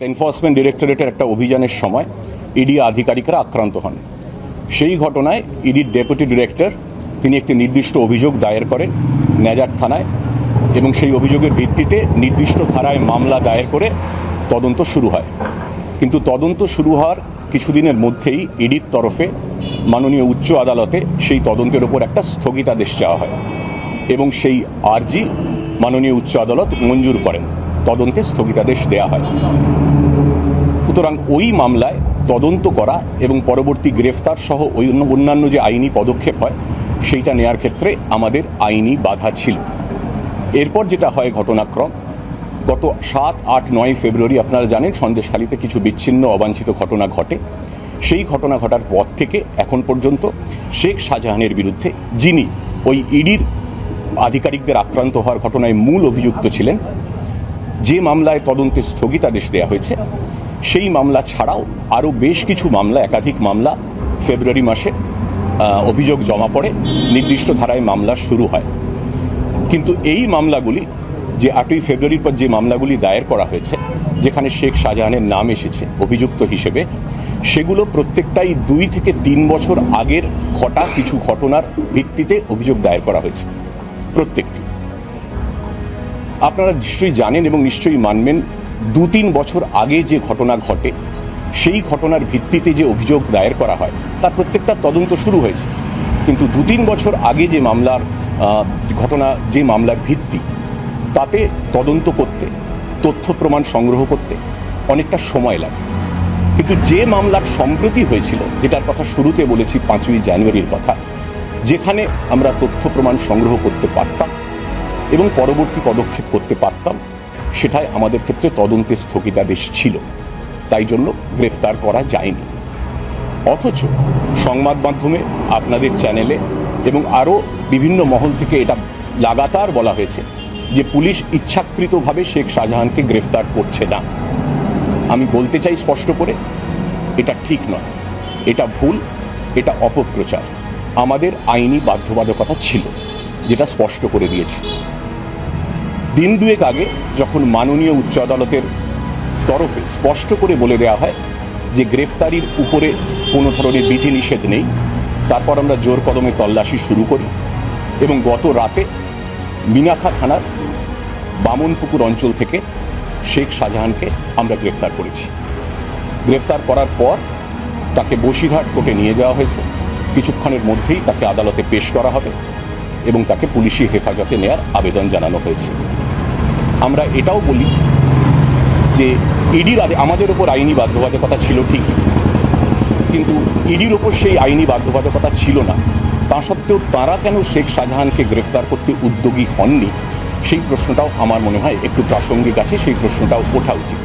Enforcement ডিরেক্টরেটের একটা অভিযানের সময় ইডি আধিকারিকরা আক্রান্ত হন। সেই ঘটনায় ইডির ডেপুটি ডিরেক্টর তিনি একটি নির্দিষ্ট অভিযোগ দায়ের করেন ন্যাজার থানায় এবং সেই অভিযোগের ভিত্তিতে নির্দিষ্ট ধারায় মামলা দায়ের করে তদন্ত শুরু হয়। কিন্তু তদন্ত শুরু হওয়ার কিছুদিনের মধ্যেই ইডির তরফে মাননীয় উচ্চ আদালতে সেই তদন্তের ওপর একটা স্থগিতাদেশ চাওয়া হয় এবং সেই আর্জি মাননীয় উচ্চ আদালত মঞ্জুর করেন। তদন্তে স্থগিতাদেশ দেওয়া হয়। সুতরাং ওই মামলায় তদন্ত করা এবং পরবর্তী গ্রেফতার সহ ওই অন্য- অন্যান্য যে আইনি পদক্ষেপ হয়, সেইটা নেয়ার ক্ষেত্রে আমাদের আইনি বাধা ছিল। এরপর যেটা হয় ঘটনাক্রম, গত সাত, আট, নয় ফেব্রুয়ারি আপনারা জানেন, সন্দেশখালীতে কিছু বিচ্ছিন্ন, অবাঞ্ছিত ঘটনা ঘটে। সেই ঘটনা ঘটার পর থেকে এখন পর্যন্ত শেখ শাহজাহানের বিরুদ্ধে যিনি ওই ইডির আধিকারিকদের আক্রান্ত হওয়ার ঘটনায় মূল অভিযুক্ত ছিলেন যে মামলায় তদন্তে স্থগিতাদেশ দেওয়া হয়েছে, সেই মামলা ছাড়াও আরও বেশ কিছু মামলা, একাধিক মামলা ফেব্রুয়ারি মাসে অভিযোগ জমা পড়ে, নির্দিষ্ট ধারায় মামলা শুরু হয়। কিন্তু এই মামলাগুলি, যে আটই ফেব্রুয়ারির পর যে মামলাগুলি দায়ের করা হয়েছে, যেখানে শেখ শাহজাহানের নাম এসেছে অভিযুক্ত হিসেবে, সেগুলো প্রত্যেকটাই দুই থেকে তিন বছর আগের ঘটা কিছু ঘটনার ভিত্তিতে অভিযোগ দায়ের করা হয়েছে, প্রত্যেকটি। আপনারা নিশ্চয়ই জানেন এবং নিশ্চয়ই মানবেন দু তিন বছর আগে যে ঘটনা ঘটে, সেই ঘটনার ভিত্তিতে যে অভিযোগ দায়ের করা হয়, তার প্রত্যেকটা তদন্ত শুরু হয়েছে। কিন্তু দু তিন বছর আগে যে মামলার ঘটনা, যে মামলার ভিত্তি, তাতে তদন্ত করতে, তথ্য প্রমাণ সংগ্রহ করতে অনেকটা সময় লাগে। কিন্তু যে মামলার সম্প্রতি হয়েছিল, যেটার কথা শুরুতে বলেছি পাঁচই জানুয়ারির কথা, যেখানে আমরা তথ্য প্রমাণ সংগ্রহ করতে পারতাম এবং পরবর্তী পদক্ষেপ করতে পারতাম, সেটাই আমাদের ক্ষেত্রে তদন্তের স্থগিতাদেশ ছিল। তাই জন্য গ্রেফতার করা যায়নি। অথচ সংবাদ মাধ্যমে, আপনাদের চ্যানেলে এবং আরও বিভিন্ন মহল থেকে এটা লাগাতার বলা হয়েছে যে পুলিশ ইচ্ছাকৃতভাবে শেখ শাহজাহানকে গ্রেফতার করছে না। আমি বলতে চাই স্পষ্ট করে, এটা ঠিক নয়। এটা ভুল, এটা অপপ্রচার। আমাদের আইনি বাধ্যবাধকতা ছিল, যেটা স্পষ্ট করে দিয়েছি। দিন দুয়েক আগে যখন মাননীয় উচ্চ আদালতের তরফে স্পষ্ট করে বলে দেওয়া হয় যে গ্রেফতারির উপরে কোনো ধরনের বিধিনিষেধ নেই, তারপর আমরা জোর কদমে তল্লাশি শুরু করি এবং গত রাতে মিনাখা থানার বামনপুকুর অঞ্চল থেকে শেখ শাহজাহানকে আমরা গ্রেফতার করেছি। গ্রেফতার করার পর তাকে বসিরহাট কোর্টে নিয়ে যাওয়া হয়েছে। কিছুক্ষণের মধ্যেই তাকে আদালতে পেশ করা হবে এবং তাকে পুলিশি হেফাজতে নেয়ার আবেদন জানানো হয়েছে। আমরা এটাও বলি যে ইডির আমাদের ওপর আইনি বাধ্যবাধকতা ছিল ঠিক কিন্তু ইডির ওপর সেই আইনি বাধ্যবাধকতা ছিল না। তা সত্ত্বেও তারা কেন শেখ শাহজাহানকে গ্রেফতার করতে উদ্যোগী হননি? সেই প্রশ্নটাও আমার মনে হয় একটু প্রাসঙ্গিক আছে, সেই প্রশ্নটাও ওঠা উচিত।